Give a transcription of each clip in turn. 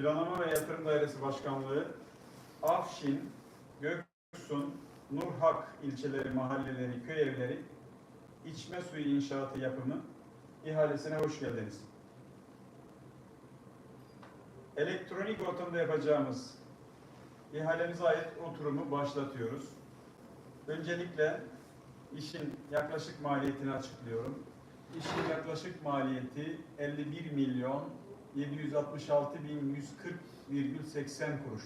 Planlama ve Yatırım Dairesi Başkanlığı, Afşin, Göksun, Nurhak ilçeleri, mahalleleri, köy evleri, içme suyu inşaatı yapımı ihalesine hoş geldiniz. Elektronik ortamda yapacağımız ihalemize ait oturumu başlatıyoruz. Öncelikle işin yaklaşık maliyetini açıklıyorum. İşin yaklaşık maliyeti 51 milyon 766 bin 140,80 kuruş.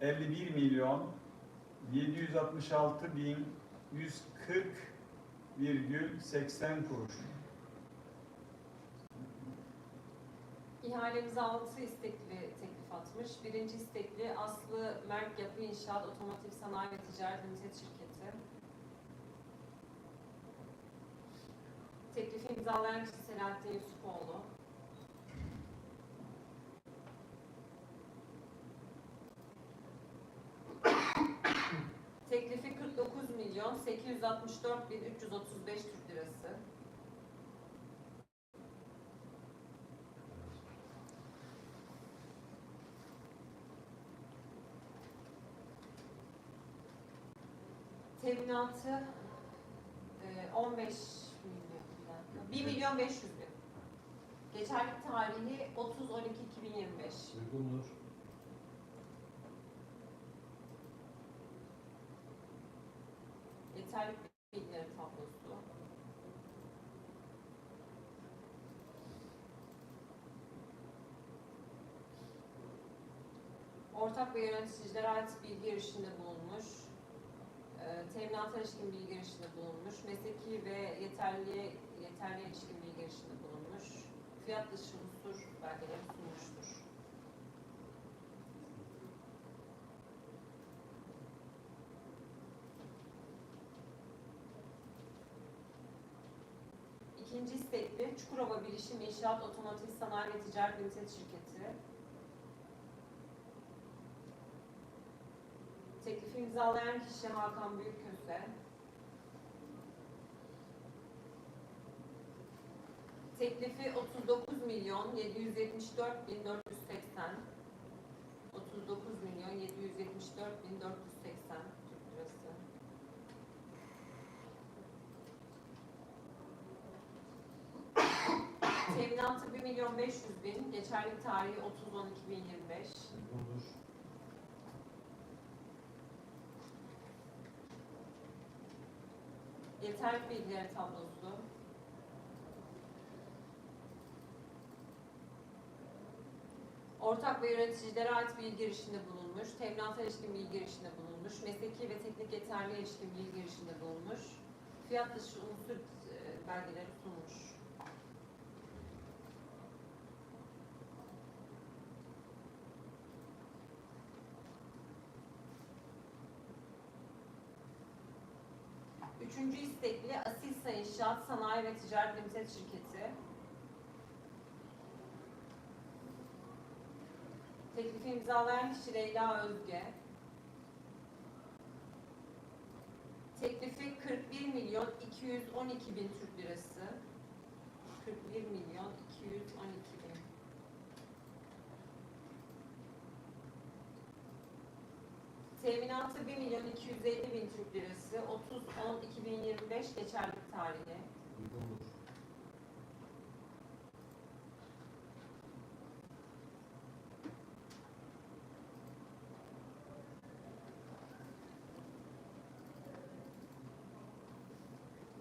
51 milyon 766 bin 140,80 kuruş. İhalemize 6 istekli teklif atmış. Birinci istekli Aslı Merk Yapı İnşaat Otomotiv Sanayi ve Ticaret Limited Şirketi. Teklifi imzalayan kişi Selahattin Yusufoğlu. Teklifi 49 milyon 864 bin 335 Türk Lirası. Teminatı e, 15 milyon, bir dakika, 1 milyon 500 bin. Geçerlik tarihi 30-12-2025. Uygundur. Yeterlik bilgileri tablosu. Ortak ve yöneticilere ait bilgi girişinde bulunmuş. E, teminata ilişkin bilgi girişinde bulunmuş. Mesleki ve yeterliye, yeterliye ilişkin bilgi girişinde bulunmuş. Fiyat dışı unsur belgeleri sunmuştur. İkinci istekli Çukurova Bilişim İnşaat Otomotiv Sanayi ve Ticaret Limited Şirketi. Teklifi imzalayan kişi Hakan Büyükköse. Teklifi 39 milyon 774 bin 480. 39 milyon 774 bin 480 Türk lirası. Teminatı 1 milyon 500 bin, geçerlik tarihi 30-12-2025. Uygundur. Yeterlik bilgileri tablosu. Ortak ve yöneticilere ait bilgi girişinde bulunmuş, teminata ilişkin bilgi girişinde bulunmuş, mesleki ve teknik yeterliğe ilişkin bilgi girişinde bulunmuş, fiyat dışı unsur e, belgeleri sunmuş. Üçüncü istekli Asilsa İnşaat Sanayi ve Ticaret Limited Şirketi. Teklifi imzalayan kişi Leyla Özge. Teklifi 41 milyon 212 bin Türk lirası. 41 milyon 212 bin. Teminatı 1 milyon 250 bin Türk lirası. 30-10-2025 geçerlik tarihi. Uygundur.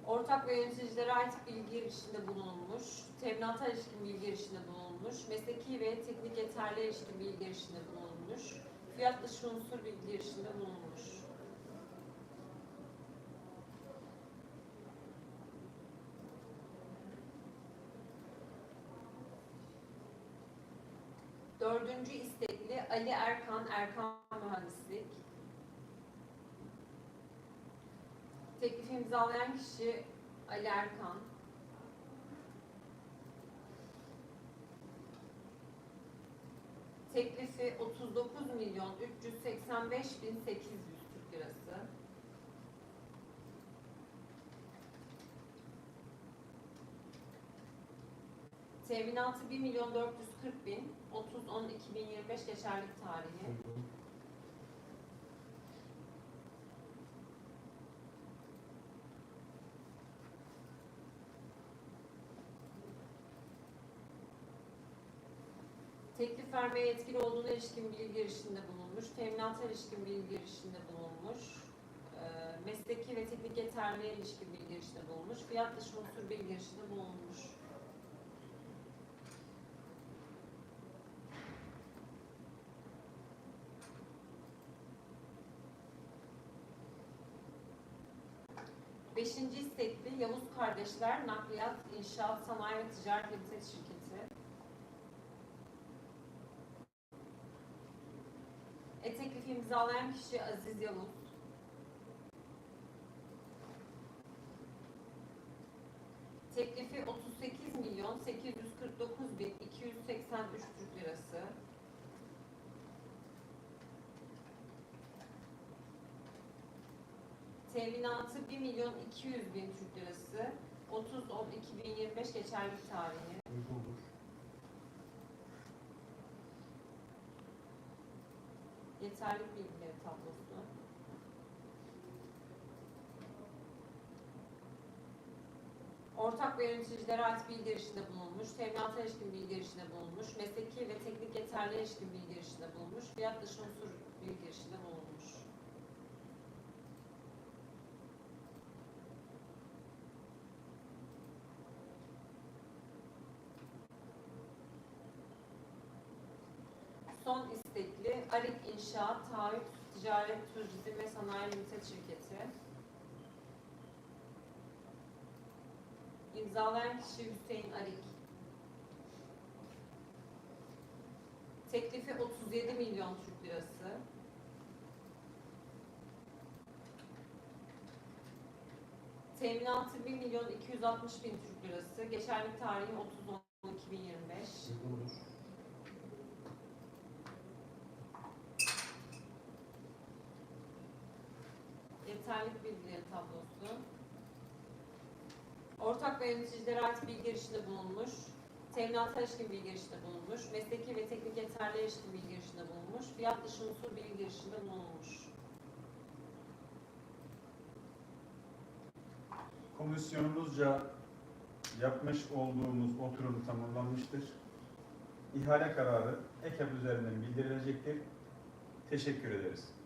Ortak ve yöneticilere ait bilgi girişinde bulunmuş, teminata ilişkin bilgi girişinde bulunmuş, mesleki ve teknik yeterliğe ilişkin bilgi girişinde bulunmuş, fiyat dışı unsur bilgi girişinde bulunmuş. Dördüncü istekli Ali Erkan, Erkan Mühendislik. Teklifi imzalayan kişi Ali Erkan. Teklifi 39 milyon 385 bin 800 Türk lirası. Teminatı 1 milyon 440 bin, 2025 geçerlilik tarihi. Teklif vermeye yetkili olduğuna ilişkin bilgi girişinde bulunmuş, teminata ilişkin bilgi girişinde bulunmuş, e, mesleki ve teknik yeterliğe ilişkin bilgi girişinde bulunmuş, fiyat dışı unsur bilgi girişinde bulunmuş. Beşinci istekli Yavuz Kardeşler Nakliyat, İnşaat, Sanayi ve Ticaret Limited Şirketi. E teklifi imzalayan kişi Aziz Yavuz. Teklifi 38 milyon 849 bin 283 Türk lirası. Teminatı 1 milyon 200 bin Türk lirası. 30 10 2025 geçerlilik tarihi. Uygundur. Yeterlik bilgileri tablosu. Ortak ve yöneticilere ait bilgi girişinde bulunmuş, teminata ilişkin bilgi girişinde bulunmuş, mesleki ve teknik yeterliğe ilişkin bilgi girişinde bulunmuş, fiyat dışı unsur bilgi girişinde bulunmuş. Son Arik İnşaat, Taahhüt, Ticaret, Turizm ve Sanayi Limited Şirketi. İmzalayan kişi Hüseyin Arik. Teklifi 37 milyon Türk lirası. Teminatı 1 milyon 260 bin Türk lirası. Geçerlilik tarihi 30 10 2025. Uygundur. Yeterlik bilgileri tablosu. Ortak ve yöneticilere ait bilgi girişinde bulunmuş. Teminata ilişkin bilgi girişinde bulunmuş. Mesleki ve teknik yeterliğe ilişkin bilgi girişinde bulunmuş. Fiyat dışı unsur bilgi girişinde bulunmuş. Komisyonumuzca yapmış olduğumuz oturum tamamlanmıştır. İhale kararı EKAP üzerinden bildirilecektir. Teşekkür ederiz.